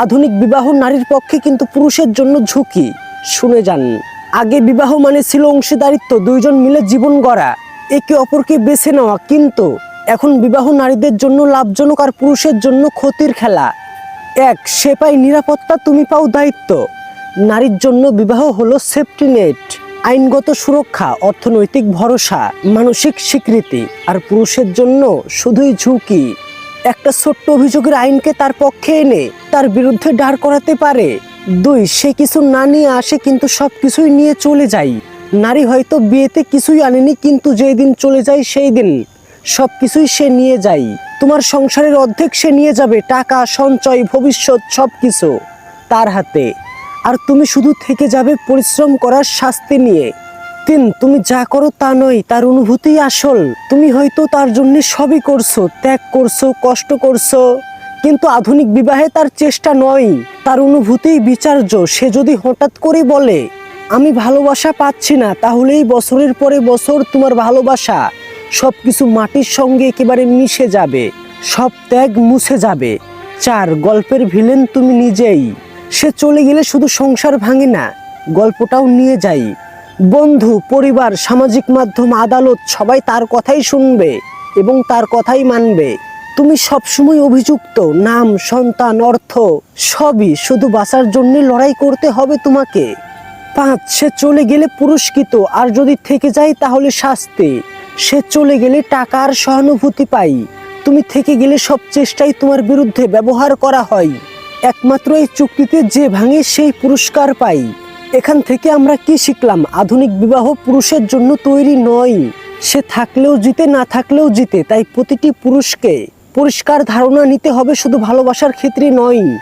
আধুনিক বিবাহ নারীর পক্ষে কিন্তু পুরুষের জন্য ঝুঁকি। শুনে যান, আগে বিবাহ মানে ছিল অংশীদারিত্ব, দুইজন মিলে জীবন গড়া। একে অপরকে বেছে নেওয়া, কিন্তু এখন বিবাহ নারীদের জন্য লাভজনক আর পুরুষের জন্য ক্ষতির খেলা। এক সে পায় নিরাপত্তা তুমি পাও দায়িত্ব। নারীর জন্য বিবাহ হলো সেফটি নেট আইনগত সুরক্ষা, অর্থনৈতিক ভরসা, মানসিক স্বীকৃতি। আর পুরুষের জন্য শুধুই ঝুঁকি। একটা ছোট্ট অভিযোগের আইনকে তার পক্ষে এনে তার বিরুদ্ধে দাঁড় করাতে পারে। দুই, সে কিছু না নিয়ে আসে কিন্তু সব কিছুই নিয়ে চলে যায়। নারী হয়তো বিয়েতে কিছুই আনেনি কিন্তু যেই দিন চলে যায় সেই দিন সব কিছুই সে নিয়ে যায়। তোমার সংসারের অর্ধেক সে নিয়ে যাবে, টাকা, সঞ্চয়, ভবিষ্যৎ সব কিছু তার হাতে। আর তুমি শুধু থেকে যাবে পরিশ্রম করার শাস্তি নিয়ে। তিন তুমি যা করো তা নয়, তার অনুভূতি আসল। তুমি হয়তো তার জন্য সবই করছ, ত্যাগ করছ, কষ্ট করছ, কিন্তু আধুনিক বিবাহে তার চেষ্টা নয়, তার অনুভূতিই বিচার্য। সে যদি হঠাৎ করে বলে, আমি ভালোবাসা পাচ্ছি না, তাহলেই বছরের পরে বছর তোমার ভালোবাসা সব কিছু মাটির সঙ্গে একেবারে মিশে যাবে, সব ত্যাগ মুছে যাবে। চার, গল্পের ভিলেন তুমি নিজেই। সে চলে গেলে শুধু সংসার ভাঙে না, গল্পটাও নিয়ে যাই। বন্ধু, পরিবার, সামাজিক মাধ্যম, আদালত সবাই তার কথাই শুনবে এবং তার কথাই মানবে। তুমি সবসময় অভিযুক্ত, নাম, সন্তান, অর্থ, সবই শুধু বাঁচার জন্য লড়াই করতে হবে তোমাকে। পাঁচ, সে চলে গেলে পুরস্কৃত, আর যদি থেকে যায় তাহলে শাস্তি। সে চলে গেলে টাকা আর সহানুভূতি পাই। তুমি থেকে গেলে সব চেষ্টাই তোমার বিরুদ্ধে ব্যবহার করা হয়। একমাত্র এই চুক্তিতে যে ভাঙে সেই পুরস্কার পাই। এখান থেকে আমরা কি শিখলাম? আধুনিক বিবাহ পুরুষের জন্য তৈরি নয়। সে থাকলেও জিতে, না থাকলেও জিতে। তাই প্রতিটি পুরুষকে পরিষ্কার ধারণা নিতে হবে, শুধু ভালোবাসার ক্ষেত্রে নয়,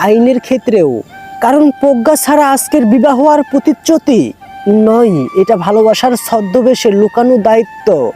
আইনের ক্ষেত্রেও। কারণ প্রজ্ঞা ছাড়া আজকের বিবাহ আর প্রতিচ্যুতি নয়। এটা ভালোবাসার ছদ্মবেশে লুকানো দায়িত্ব।